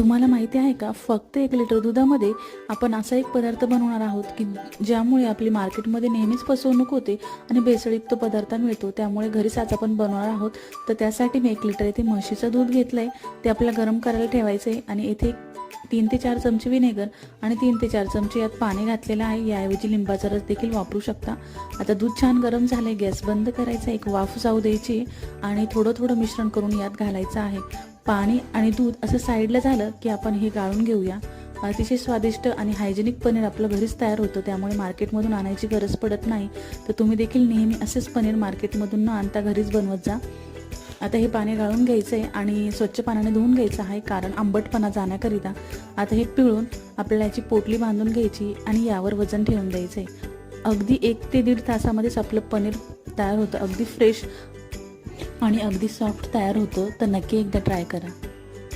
तुम्हाला माहिती आहे का फक्त एक लिटर दुधामध्ये आपण असा एक पदार्थ बनवणार आहोत की ज्यामुळे आपली मार्केटमध्ये नेहमीच फसवणूक होते आणि भेसळयुक्त पदार्थ मिळतो. त्यामुळे घरीच आज आपण बनवणार आहोत. तर त्यासाठी मी एक लिटर येथे म्हशीचं दूध घेतलं आहे ते आपल्याला गरम करायला ठेवायचं आहे आणि येथे तीन ते चार चमचे विनेगर आणि तीन ते चार चमचे यात पाणी घातलेलं आहे. याऐवजी लिंबाचा रस देखील वापरू शकता. आता दूध छान गरम झालंय. गॅस बंद करायचा एक वाफ जाऊ द्यायची आणि थोडं थोडं मिश्रण करून यात घालायचं आहे. पाणी आणि दूध असं साईडला झालं की आपण हे गाळून घेऊया. अतिशय स्वादिष्ट आणि हायजेनिक पनीर आपलं घरीच तयार होतं. त्यामुळे मार्केटमधून आणायची गरज पडत नाही. तर तुम्ही देखील नेहमी असेच पनीर मार्केटमधून न आणता घरीच बनवत जा. आता हे पाणी गाळून घ्यायचं आहे आणि स्वच्छ पाण्याने धुवून घ्यायचं आहे कारण आंबटपणा जाण्याकरिता आता हे पिळून आपल्याला याची पोटली बांधून घ्यायची आणि यावर वजन ठेवून द्यायचं आहे अगदी एक ते दीड तासामध्येच आपलं पनीर तयार होतं. अगदी फ्रेश आणि अगदी सॉफ्ट तयार होतं तर नक्की एकदा ट्राय करा.